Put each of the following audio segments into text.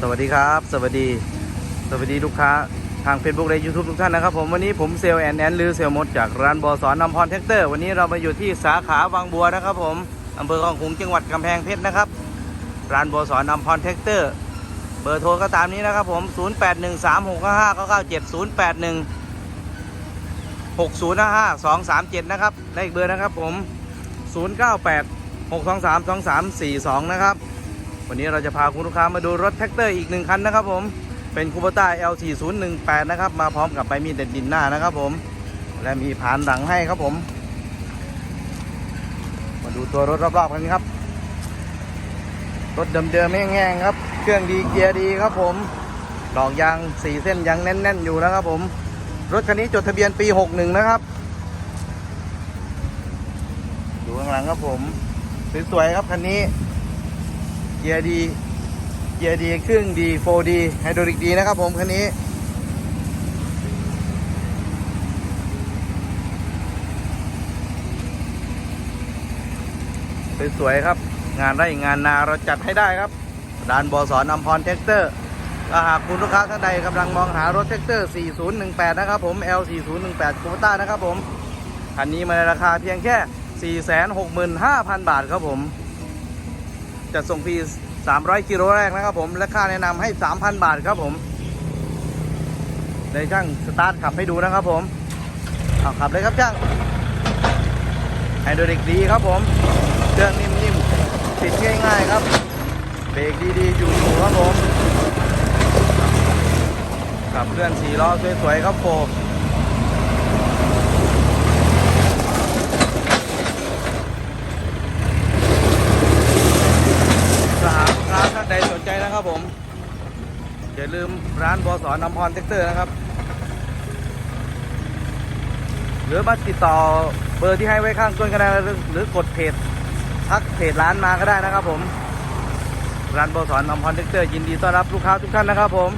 สวัสดีครับ สวัสดี สวัสดีลูกค้าทาง Facebook และ YouTube ทุกท่านนะครับผมวันนี้ผมเซลล์แอนแอนหรือเซลล์มดจากร้านบอสอนนำพรแท็กเตอร์วันนี้เรามาอยู่ที่สาขาบางบัวนะครับผมอำเภอคลองขุงจังหวัดกำแพงเพชรนะครับ ร้านบอสอนนำพรแท็กเตอร์ เบอร์โทรก็ตามนี้นะครับผม 0813655997 081 6055 237 นะครับเลขเบอร์นะครับผม 098 623 2342 นะครับ วันนี้เราจะพาคุณลูกค้ามาดูรถแท็กเตอร์อีกหนึ่งคันนะครับผมเป็นคูปต้า L4018 นะครับมาพร้อมกับใบมีดเด็ดดินหน้านะครับผม และมีผานหลังให้ครับผม มาดูตัวรถรอบๆกันครับ รถเดิมๆแห้งๆครับ เครื่องดีเกียร์ดีครับผมดอกยางสี่เส้นยังแน่น ๆ อยู่นะครับผม รถคันนี้จดทะเบียนปี 61 นะครับ ดูข้างหลังครับผมสวยๆครับคันนี้ กียร์ดีเกียร์ดีเครื่องดี 4D ไฮดรอลิกดีนะครับผมคันนี้สวยๆครับ งานไร่งานนาเราจัดให้ได้ครับร้านบอสอนอำพรแท็กเตอร์ถ้าหากคุณลูกค้าท่านใดกำลังมองหารถแท็กเตอร์ 4018 นะครับผม L4018 คูปต้านะครับผม คันนี้มาในราคาเพียงแค่ 465,000 บาทครับผม จะส่งฟรี300 กิโลแรกนะครับผมและค่าแนะนำให้ 3,000 บาทครับผมในช่างสตาร์ทขับให้ดูนะครับผมเอาขับเลยครับช่างไฮดรอลิกดีครับผมเครื่องนิ่มๆติดง่ายๆครับเบรกดีๆอยู่ๆครับผมขับเคลื่อนสี่ล้อสวยๆครับโฟสหลูกค้าท่านใดสนใจนะครับผม อย่าลืมร้านบอสอนำพรเทคเตอร์นะครับ หรือมาติดต่อเบอร์ที่ให้ไว้ข้างต้นก็ได้หรือหรือกดเพจทักเพจร้านมาก็ได้นะครับผมร้านบอสอนนำพรเทคเตอร์ยินดีต้อนรับลูกค้าทุกท่านนะครับผม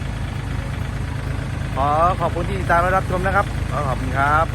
ขอขอบคุณที่ติดตามและรับชมนะครับ ขอขอบคุณครับ